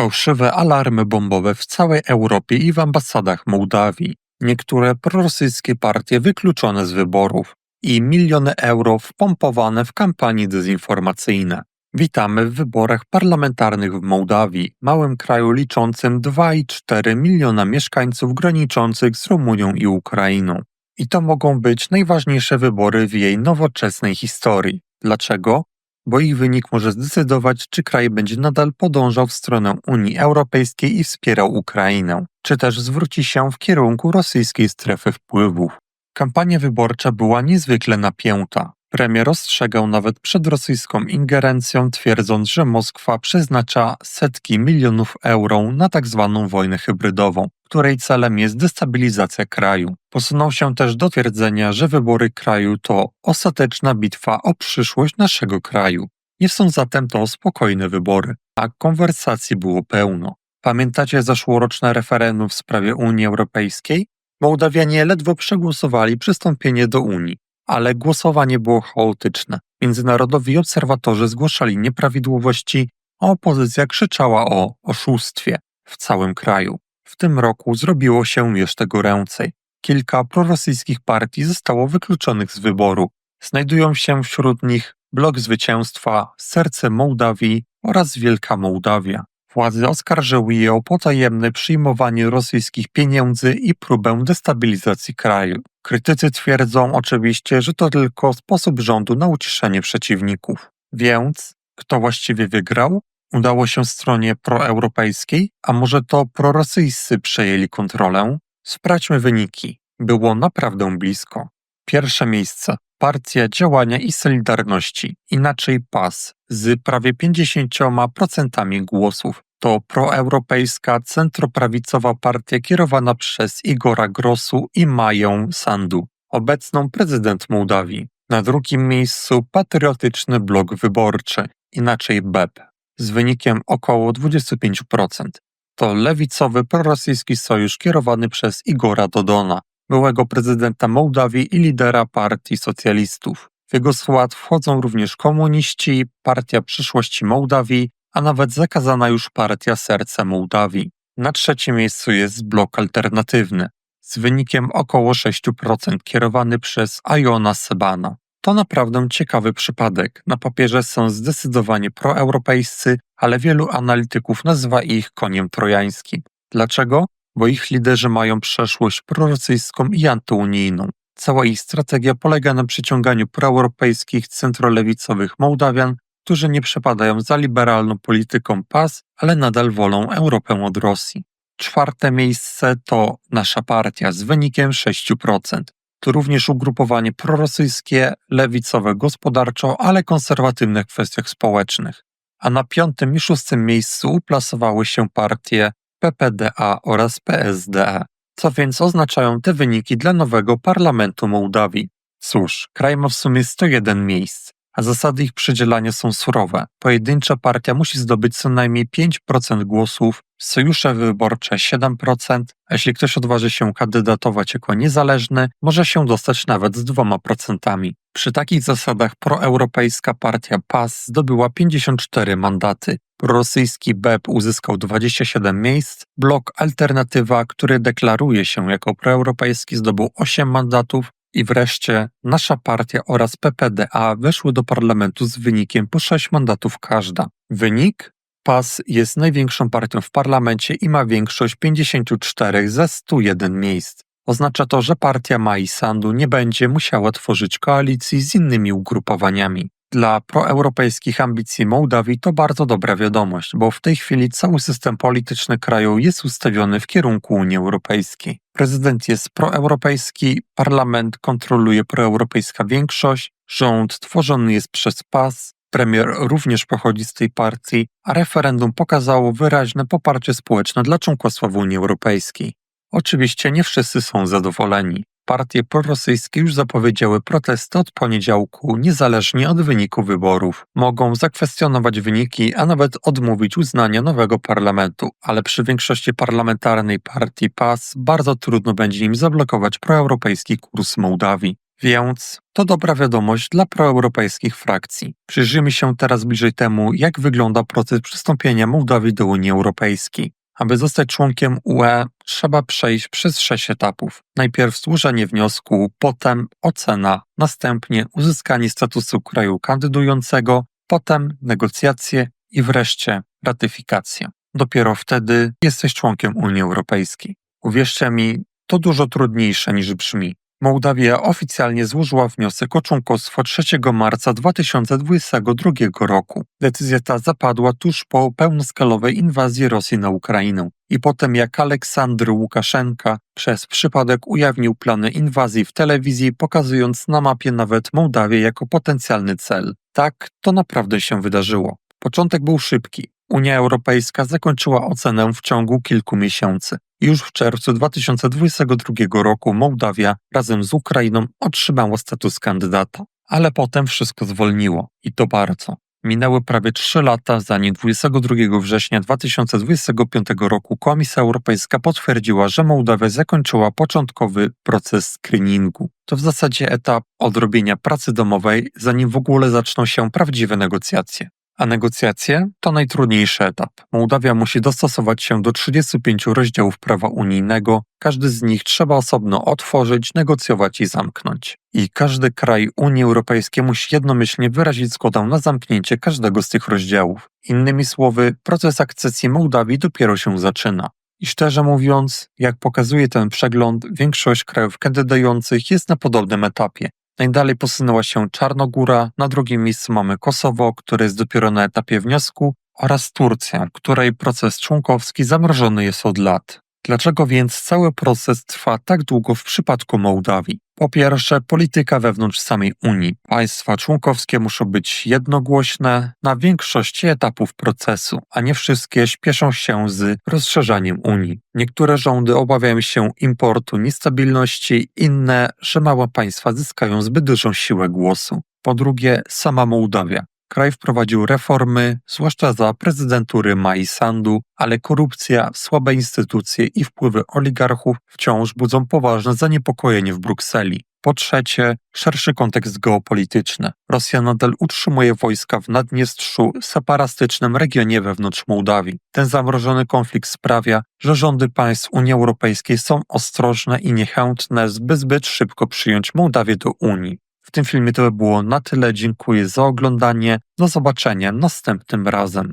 Fałszywe alarmy bombowe w całej Europie i w ambasadach Mołdawii. Niektóre prorosyjskie partie wykluczone z wyborów i miliony euro wpompowane w kampanie dezinformacyjne. Witamy w wyborach parlamentarnych w Mołdawii, małym kraju liczącym 2,4 miliona mieszkańców graniczących z Rumunią i Ukrainą. I to mogą być najważniejsze wybory w jej nowoczesnej historii. Dlaczego? Bo ich wynik może zdecydować, czy kraj będzie nadal podążał w stronę Unii Europejskiej i wspierał Ukrainę, czy też zwróci się w kierunku rosyjskiej strefy wpływów. Kampania wyborcza była niezwykle napięta. Premier ostrzegał nawet przed rosyjską ingerencją, twierdząc, że Moskwa przeznacza setki milionów euro na tzw. Tak wojnę hybrydową, której celem jest destabilizacja kraju. Posunął się też do twierdzenia, że wybory kraju to ostateczna bitwa o przyszłość naszego kraju. Nie są zatem to spokojne wybory, a konwersacji było pełno. Pamiętacie zeszłoroczne referendum w sprawie Unii Europejskiej? Mołdawianie ledwo przegłosowali przystąpienie do Unii ale głosowanie było chaotyczne. Międzynarodowi obserwatorzy zgłaszali nieprawidłowości, a opozycja krzyczała o oszustwie w całym kraju. W tym roku zrobiło się jeszcze goręcej. Kilka prorosyjskich partii zostało wykluczonych z wyboru. Znajdują się wśród nich Blok Zwycięstwa, Serce Mołdawii oraz Wielka Mołdawia. Władze oskarżyły je o potajemne przyjmowanie rosyjskich pieniędzy i próbę destabilizacji kraju. Krytycy twierdzą oczywiście, że to tylko sposób rządu na uciszenie przeciwników. Więc kto właściwie wygrał? Udało się stronie proeuropejskiej, a może to prorosyjscy przejęli kontrolę? Sprawdźmy wyniki. Było naprawdę blisko. Pierwsze miejsce Partia Działania i Solidarności, inaczej PAS, z prawie 50% głosów. To proeuropejska, centroprawicowa partia kierowana przez Igora Grosu i Maję Sandu, obecną prezydent Mołdawii. Na drugim miejscu patriotyczny blok wyborczy, inaczej BEP, z wynikiem około 25%. To lewicowy prorosyjski sojusz kierowany przez Igora Dodona, byłego prezydenta Mołdawii i lidera partii socjalistów. W jego skład wchodzą również komuniści, Partia Przyszłości Mołdawii, a nawet zakazana już Partia Serce Mołdawii. Na trzecim miejscu jest blok alternatywny, z wynikiem około 6% kierowany przez Ajona Sebana. To naprawdę ciekawy przypadek. Na papierze są zdecydowanie proeuropejscy, ale wielu analityków nazywa ich koniem trojańskim. Dlaczego? bo ich liderzy mają przeszłość prorosyjską i antyunijną. Cała ich strategia polega na przyciąganiu proeuropejskich centrolewicowych Mołdawian, którzy nie przepadają za liberalną polityką PAS, ale nadal wolą Europę od Rosji. Czwarte miejsce to nasza partia z wynikiem 6%. To również ugrupowanie prorosyjskie, lewicowe gospodarczo, ale konserwatywne w kwestiach społecznych. A na piątym i szóstym miejscu uplasowały się partie PPDA oraz PSD. Co więc oznaczają te wyniki dla nowego parlamentu Mołdawii? Cóż, kraj ma w sumie 101 miejsc, a zasady ich przydzielania są surowe. Pojedyncza partia musi zdobyć co najmniej 5% głosów, sojusze wyborcze 7%, a jeśli ktoś odważy się kandydatować jako niezależny, może się dostać nawet z 2%. Przy takich zasadach proeuropejska partia PAS zdobyła 54 mandaty, Rosyjski BEP uzyskał 27 miejsc, blok Alternatywa, który deklaruje się jako proeuropejski, zdobył 8 mandatów i wreszcie nasza partia oraz PPDA weszły do parlamentu z wynikiem po 6 mandatów każda. Wynik? PAS jest największą partią w parlamencie i ma większość 54 ze 101 miejsc. Oznacza to, że partia Mai Sandu nie będzie musiała tworzyć koalicji z innymi ugrupowaniami. Dla proeuropejskich ambicji Mołdawii to bardzo dobra wiadomość, bo w tej chwili cały system polityczny kraju jest ustawiony w kierunku Unii Europejskiej. Prezydent jest proeuropejski, parlament kontroluje proeuropejska większość, rząd tworzony jest przez PAS, premier również pochodzi z tej partii, a referendum pokazało wyraźne poparcie społeczne dla członkostwa w Unii Europejskiej. Oczywiście nie wszyscy są zadowoleni. Partie prorosyjskie już zapowiedziały protesty od poniedziałku, niezależnie od wyniku wyborów. Mogą zakwestionować wyniki, a nawet odmówić uznania nowego parlamentu, ale przy większości parlamentarnej partii PAS bardzo trudno będzie im zablokować proeuropejski kurs Mołdawii. Więc to dobra wiadomość dla proeuropejskich frakcji. Przyjrzyjmy się teraz bliżej temu, jak wygląda proces przystąpienia Mołdawii do Unii Europejskiej. Aby zostać członkiem UE, trzeba przejść przez sześć etapów. Najpierw złożenie wniosku, potem ocena, następnie uzyskanie statusu kraju kandydującego, potem negocjacje i wreszcie ratyfikacja. Dopiero wtedy jesteś członkiem Unii Europejskiej. Uwierzcie mi, to dużo trudniejsze niż brzmi. Mołdawia oficjalnie złożyła wniosek o członkostwo 3 marca 2022 roku. Decyzja ta zapadła tuż po pełnoskalowej inwazji Rosji na Ukrainę i potem jak Aleksandr Łukaszenka przez przypadek ujawnił plany inwazji w telewizji, pokazując na mapie nawet Mołdawię jako potencjalny cel. Tak, to naprawdę się wydarzyło. Początek był szybki. Unia Europejska zakończyła ocenę w ciągu kilku miesięcy. Już w czerwcu 2022 roku Mołdawia razem z Ukrainą otrzymała status kandydata. Ale potem wszystko zwolniło i to bardzo. Minęły prawie trzy lata, zanim 22 września 2025 roku Komisja Europejska potwierdziła, że Mołdawia zakończyła początkowy proces screeningu. To w zasadzie etap odrobienia pracy domowej, zanim w ogóle zaczną się prawdziwe negocjacje. A negocjacje to najtrudniejszy etap. Mołdawia musi dostosować się do 35 rozdziałów prawa unijnego, każdy z nich trzeba osobno otworzyć, negocjować i zamknąć. I każdy kraj Unii Europejskiej musi jednomyślnie wyrazić zgodę na zamknięcie każdego z tych rozdziałów. Innymi słowy, proces akcesji Mołdawii dopiero się zaczyna. I szczerze mówiąc, jak pokazuje ten przegląd, większość krajów kandydujących jest na podobnym etapie. Najdalej posunęła się Czarnogóra, na drugim miejscu mamy Kosowo, które jest dopiero na etapie wniosku, oraz Turcja, której proces członkowski zamrożony jest od lat. Dlaczego więc cały proces trwa tak długo w przypadku Mołdawii? Po pierwsze, polityka wewnątrz samej Unii. Państwa członkowskie muszą być jednogłośne na większości etapów procesu, a nie wszystkie śpieszą się z rozszerzaniem Unii. Niektóre rządy obawiają się importu niestabilności, inne, że małe państwa zyskają zbyt dużą siłę głosu. Po drugie, sama Mołdawia. Kraj wprowadził reformy, zwłaszcza za prezydentury Mai Sandu, ale korupcja, słabe instytucje i wpływy oligarchów wciąż budzą poważne zaniepokojenie w Brukseli. Po trzecie, szerszy kontekst geopolityczny. Rosja nadal utrzymuje wojska w Naddniestrzu, separatystycznym regionie wewnątrz Mołdawii. Ten zamrożony konflikt sprawia, że rządy państw Unii Europejskiej są ostrożne i niechętne, by zbyt szybko przyjąć Mołdawię do Unii. W tym filmie to by było na tyle. Dziękuję za oglądanie. Do zobaczenia następnym razem.